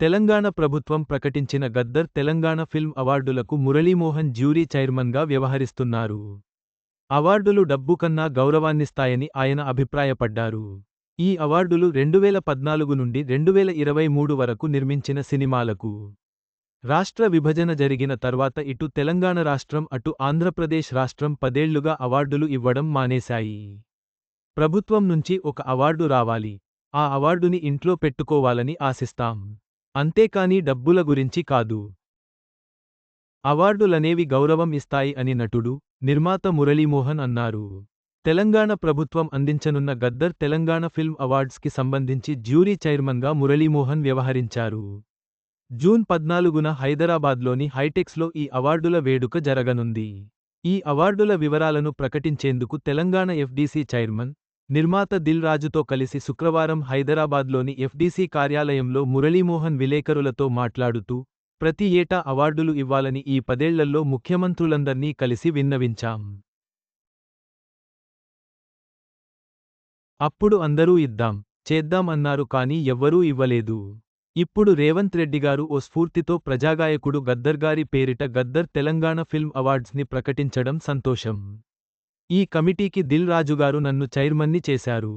తెలంగాణ ప్రభుత్వం ప్రకటించిన గద్దర్ తెలంగాణ ఫిల్మ్ అవార్డులకు మురళీమోహన్ జ్యూరీ చైర్మన్గా వ్యవహరిస్తున్నారు. అవార్డులు డబ్బు కన్నా గౌరవాన్నిస్తాయని ఆయన అభిప్రాయపడ్డారు. ఈ అవార్డులు రెండువేల పద్నాలుగు నుండి రెండువేల ఇరవై మూడు వరకు నిర్మించిన సినిమాలకు రాష్ట్ర విభజన జరిగిన తర్వాత ఇటు తెలంగాణ రాష్ట్రం అటు ఆంధ్రప్రదేశ్ రాష్ట్రం పదేళ్ళుగా అవార్డులు ఇవ్వడం మానేశాయి. ప్రభుత్వం నుంచి ఒక అవార్డు రావాలి. ఆ అవార్డుని ఇంట్లో పెట్టుకోవాలని ఆశిస్తాం. అంతేకాని డబ్బుల గురించి కాదు. అవార్డులనేవి గౌరవం ఇస్తాయి అని నటుడు నిర్మాత మురళీమోహన్ అన్నారు. తెలంగాణ ప్రభుత్వం అందించనున్న గద్దర్ తెలంగాణ ఫిల్మ్ అవార్డ్స్కి సంబంధించి జ్యూరీ చైర్మన్గా మురళీమోహన్ వ్యవహరించారు. జూన్ పద్నాలుగున హైదరాబాద్లోని హైటెక్స్లో ఈ అవార్డుల వేడుక జరగనుంది. ఈ అవార్డుల వివరాలను ప్రకటించేందుకు తెలంగాణ ఎఫ్డీసీ చైర్మన్ నిర్మాత దిల్ రాజుతో కలిసి శుక్రవారం హైదరాబాద్లోని ఎఫ్డీసీ కార్యాలయంలో మురళీమోహన్ విలేకరులతో మాట్లాడుతూ ప్రతి ఏటా అవార్డులు ఇవ్వాలని ఈ పదేళ్ళలో ముఖ్యమంత్రులందర్నీ కలిసి విన్నవించాం. అప్పుడు అందరూ ఇద్దాం చేద్దాం అన్నారు కానీ ఎవ్వరూ ఇవ్వలేదు. ఇప్పుడు రేవంత్ రెడ్డిగారు ఓ స్ఫూర్తితో ప్రజాగాయకుడు గద్దర్గారి పేరిట గద్దర్ తెలంగాణ ఫిల్మ్ అవార్డ్స్ని ప్రకటించడం సంతోషం. ఈ కమిటీకి దిల్ రాజుగారు నన్ను చైర్మన్ని చేశారు.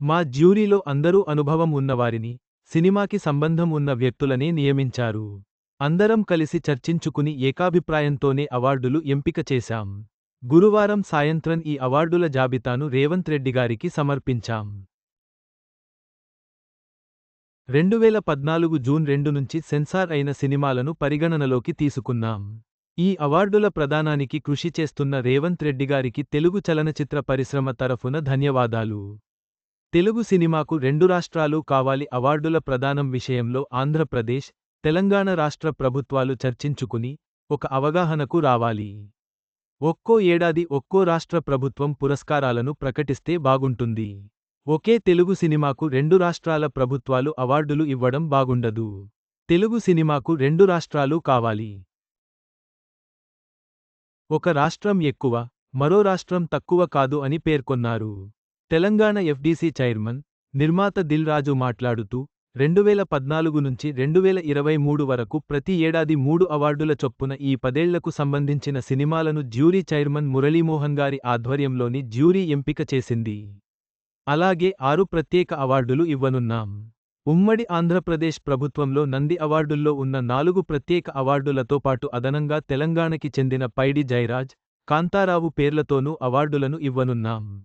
మా జ్యూరీలో అందరూ అనుభవం ఉన్నవారిని సినిమాకి సంబంధం ఉన్న వ్యక్తులనే నియమించారు. అందరం కలిసి చర్చించుకుని ఏకాభిప్రాయంతోనే అవార్డులు ఎంపిక చేశాం. గురువారం సాయంత్రం ఈ అవార్డుల జాబితాను రేవంత్ రెడ్డిగారికి సమర్పించాం. రెండువేల పద్నాలుగు జూన్ రెండు నుంచి సెన్సార్ అయిన సినిమాలను పరిగణనలోకి తీసుకున్నాం. ఈ అవార్డుల ప్రదానానికి కృషి చేస్తున్న రేవంత్ రెడ్డిగారికి తెలుగు చలనచిత్ర పరిశ్రమ తరఫున ధన్యవాదాలు. తెలుగు సినిమాకు రెండు రాష్ట్రాలు కావాలి అవార్డుల ప్రదానం విషయంలో ఆంధ్రప్రదేశ్ తెలంగాణ రాష్ట్ర ప్రభుత్వాలు చర్చించుకుని ఒక అవగాహనకు రావాలి. ఒక్కో ఏడాది ఒక్కో రాష్ట్ర ప్రభుత్వం పురస్కారాలను ప్రకటిస్తే బాగుంటుంది. ఒకే తెలుగు సినిమాకు రెండు రాష్ట్రాల ప్రభుత్వాలు అవార్డులు ఇవ్వడం బాగుండదు. తెలుగు సినిమాకు రెండు రాష్ట్రాలు కావాలి. ఒక రాష్ట్రం ఎక్కువ మరో రాష్ట్రం తక్కువ కాదు అని పేర్కొన్నారు. తెలంగాణ ఎఫ్డీసీ చైర్మన్ నిర్మాత దిల్ రాజు మాట్లాడుతూ రెండువేల పద్నాలుగు నుంచి రెండువేల ఇరవై మూడు వరకు ప్రతి ఏడాది మూడు అవార్డుల చొప్పున ఈ పదేళ్ళకు సంబంధించిన సినిమాలను జ్యూరీ చైర్మన్ మురళీమోహన్ గారి ఆధ్వర్యంలోని జ్యూరీ ఎంపిక చేసింది. అలాగే ఆరు ప్రత్యేక అవార్డులు ఇవ్వనున్నాం. ఉమ్మడి ఆంధ్రప్రదేశ్ ప్రభుత్వంలో నంది అవార్డుల్లో ఉన్న నాలుగు ప్రత్యేక అవార్డులతో పాటు అదనంగా తెలంగాణకి చెందిన పైడి జయరాజ్ కాంతారావు పేర్లతోనూ అవార్డులను ఇవ్వనున్నాం.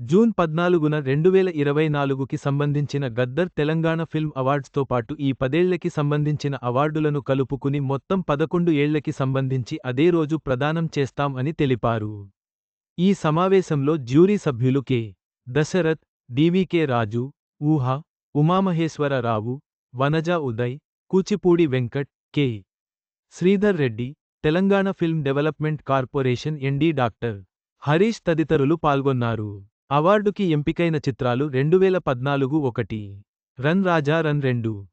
జూన్ పద్నాలుగున రెండువేల ఇరవై నాలుగుకి సంబంధించిన గద్దర్ తెలంగాణ ఫిల్మ్ అవార్డ్స్తో పాటు ఈ పదేళ్ళకి సంబంధించిన అవార్డులను కలుపుకుని మొత్తం పదకొండు ఏళ్ళకి సంబంధించి అదే రోజు ప్రదానం చేస్తాం అని తెలిపారు. ఈ సమావేశంలో జ్యూరీ సభ్యులు K. Dasharath DVK Raju Ooha Umamaheswararao Vanaja Uday Kuchipudi Venkat K. Sridhar Reddy Telangana film development corporation MD doctor. Harish తదితరులు పాల్గొన్నారు. అవార్డుకి ఎంపికైన చిత్రాలు రెండువేల పద్నాలుగు ఒకటి. రన్ రాజా రన్ రెండు.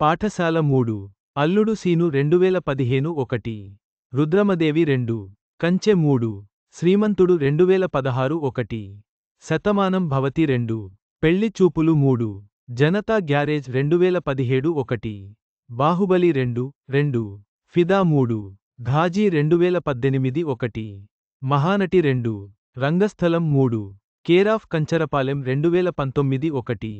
పాఠశాల మూడు. అల్లుడు సీను రెండువేల పదిహేను ఒకటి. రుద్రమదేవి రెండు. కంచె మూడు. శ్రీమంతుడు రెండువేల పదహారు ఒకటి. శతమానం భవతి రెండు పెళ్ళి చూపులు మూడు జనతా గ్యారేజ్ రెండువేల పదిహేడు ఒకటి బాహుబలి రెండు రెండు ఫిదా మూడు ఘాజీ రెండువేల పద్దెనిమిది ఒకటి మహానటి రెండు రంగస్థలం మూడు కేరాఫ్ కంచరపాలెం రెండువేల పంతొమ్మిది ఒకటి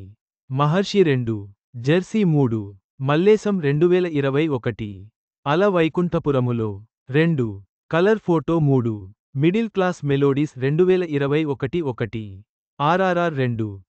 మహర్షి రెండు జెర్సీ మూడు మల్లేశం రెండువేల ఇరవై ఒకటి అల వైకుంఠపురములో రెండు కలర్ ఫోటో మూడు మిడిల్ క్లాస్ మెలోడీస్ రెండువేల ఇరవై ఒకటి ఒకటి. ఆర్ఆర్ఆర్ రెండు.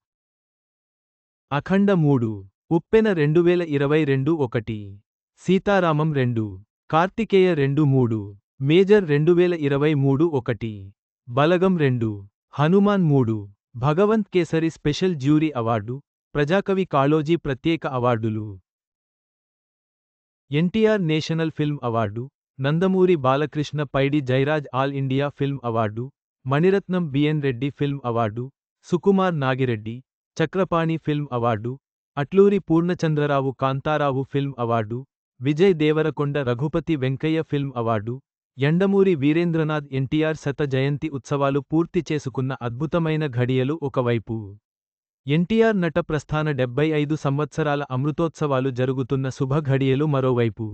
అఖండ మూడు. ఉప్పెన రెండువేల ఇరవై రెండు ఒకటి. సీతారామం రెండు. కార్తికేయ రెండు మూడు. మేజర్ రెండువేల ఇరవై మూడు ఒకటి. బలగం రెండు. హనుమాన్ మూడు. Bhagavanth Kesari special jury award. ప్రజాకవి Kaloji ప్రత్యేక అవార్డులు. NTR national film award. Nandamuri Balakrishna Paidi Jairaj all India film award Mani Ratnam BN Reddy film award Sukumar Nagireddy Chakrapani film award Atluri Purnachandrarao Kantharao film award Vijay Deverakonda Raghupathi Venkaiah film award Yandamuri Veerendranath NTR శత జయంతి ఉత్సవాలు పూర్తి చేసుకున్న అద్భుతమైన ఘడియలు ఒకవైపు. ఎన్టీఆర్ నట ప్రస్థాన డెబ్బై ఐదు సంవత్సరాల అమృతోత్సవాలు జరుగుతున్న శుభ ఘడియలు మరోవైపు.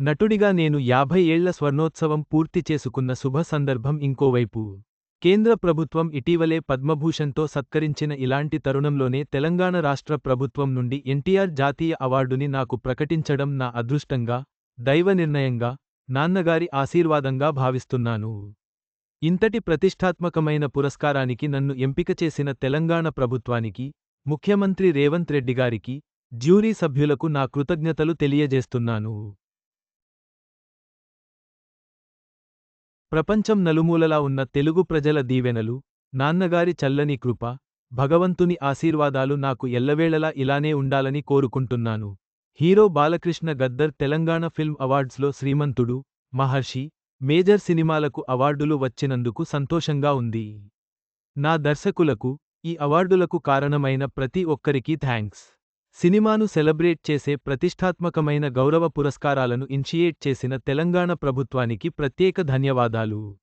నటుడిగా నేను యాభై ఏళ్ళ స్వర్ణోత్సవం పూర్తి చేసుకున్న శుభ సందర్భం ఇంకోవైపు. కేంద్ర ప్రభుత్వం ఇటీవలే పద్మభూషణ్తో సత్కరించిన ఇలాంటి తరుణంలోనే తెలంగాణ రాష్ట్ర ప్రభుత్వం నుండి ఎన్టీఆర్ జాతీయ అవార్డుని నాకు ప్రకటించడం నా అదృష్టంగా దైవ నిర్ణయంగా నాన్నగారి ఆశీర్వాదంగా భావిస్తున్నాను. ఇంతటి ప్రతిష్టాత్మకమైన పురస్కారానికి నన్ను ఎంపిక చేసిన తెలంగాణ ప్రభుత్వానికి ముఖ్యమంత్రి రేవంత్ రెడ్డిగారికి జ్యూరీ సభ్యులకు నా కృతజ్ఞతలు తెలియజేస్తున్నాను. ప్రపంచం నలుమూలలా ఉన్న తెలుగు ప్రజల దీవెనలు నాన్నగారి చల్లని కృప భగవంతుని ఆశీర్వాదాలు నాకు ఎల్లవేళలా ఇలానే ఉండాలని కోరుకుంటున్నాను. హీరో బాలకృష్ణ గద్దర్ తెలంగాణ ఫిల్మ్ అవార్డ్స్లో శ్రీమంతుడు మహర్షి మేజర్ సినిమాలకు అవార్డులు వచ్చినందుకు సంతోషంగా ఉంది. నా దర్శకులకు ఈ అవార్డులకు కారణమైన ప్రతి ఒక్కరికీ థ్యాంక్స్. సినిమాను సెలబ్రేట్ చేసే ప్రతిష్టాత్మకమైన గౌరవ పురస్కారాలను ఇన్షియేట్ చేసిన తెలంగాణ ప్రభుత్వానికి ప్రత్యేక ధన్యవాదాలు.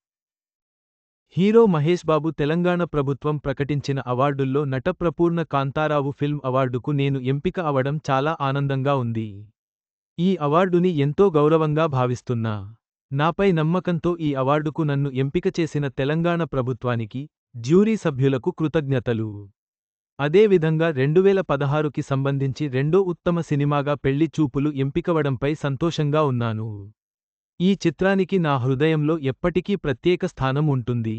హీరో మహేష్ బాబు తెలంగాణ ప్రభుత్వం ప్రకటించిన అవార్డుల్లో నటప్రపూర్ణ కాంతారావు ఫిల్మ్ అవార్డుకు నేను ఎంపిక అవడం చాలా ఆనందంగా ఉంది. ఈ అవార్డుని ఎంతో గౌరవంగా భావిస్తున్నా. నాపై నమ్మకంతో ఈ అవార్డుకు నన్ను ఎంపిక చేసిన తెలంగాణ ప్రభుత్వానికి జ్యూరీ సభ్యులకు కృతజ్ఞతలు. అదేవిధంగా రెండువేల పదహారుకి సంబంధించి రెండో ఉత్తమ సినిమాగా పెళ్ళి చూపులు ఎంపికవడంపై సంతోషంగా ఉన్నాను. ఈ చిత్రానికి నా హృదయంలో ఎప్పటికీ ప్రత్యేక స్థానం ఉంటుంది.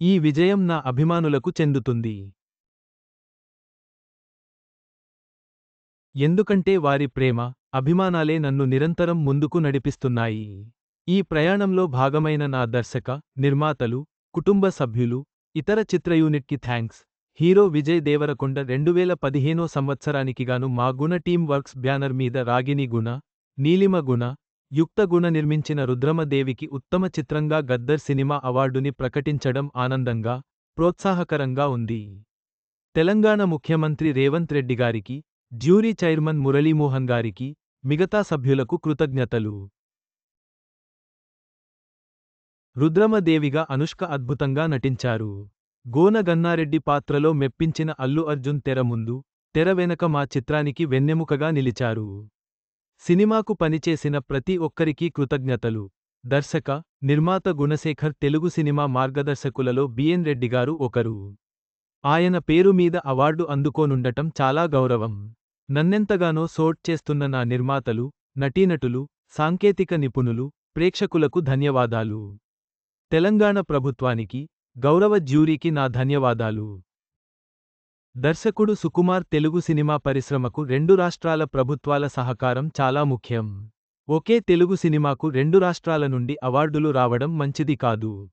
ఈ విజయం నా అభిమానులకు చెందుతుంది. ఎందుకంటే వారి ప్రేమ అభిమానాలే నన్ను నిరంతరం ముందుకు నడిపిస్తున్నాయి. ఈ ప్రయాణంలో భాగమైన నా దర్శక నిర్మాతలు కుటుంబ సభ్యులు ఇతర చిత్ర యూనిట్కి థ్యాంక్స్ హీరో విజయ్ దేవరకొండ రెండువేల పదిహేనో సంవత్సరానికిగాను మా గుణ టీమ్ వర్క్స్ బ్యానర్ మీద రాగిని గుణ నీలిమ గుణ యుక్త గుణ నిర్మించిన రుద్రమదేవికి ఉత్తమ చిత్రంగా గద్దర్ సినిమా అవార్డుని ప్రకటించడం ఆనందంగా ప్రోత్సాహకరంగా ఉంది. తెలంగాణ ముఖ్యమంత్రి రేవంత్ రెడ్డి గారికి జ్యూరీ చైర్మన్ మురళీమోహన్ గారికి మిగతా సభ్యులకు కృతజ్ఞతలు. రుద్రమదేవిగా అనుష్క అద్భుతంగా నటించారు. గోనగన్నారెడ్డి పాత్రలో మెప్పించిన అల్లు అర్జున్ తెర ముందు తెర వెనక మా చిత్రానికి వెన్నెముకగా నిలిచారు. సినిమాకు పనిచేసిన ప్రతి ఒక్కరికీ కృతజ్ఞతలు. దర్శక నిర్మాత గుణశేఖర్ తెలుగు సినిమా మార్గదర్శకులలో బిఎన్ రెడ్డిగారు ఒకరు. ఆయన పేరు మీద అవార్డు అందుకోనుండటం చాలా గౌరవం. నన్నెంతగానో సోట్ చేస్తున్న నా నిర్మాతలు నటీనటులు సాంకేతిక నిపుణులు ప్రేక్షకులకు ధన్యవాదాలు. తెలంగాణ ప్రభుత్వానికి గౌరవ జ్యూరీకి నా ధన్యవాదాలు. దర్శకుడు సుకుమార్ తెలుగు సినిమా పరిశ్రమకు రెండు రాష్ట్రాల ప్రభుత్వాల సహకారం చాలా ముఖ్యం. ఒకే తెలుగు సినిమాకు రెండు రాష్ట్రాల నుండి అవార్డులు రావడం మంచిది కాదు.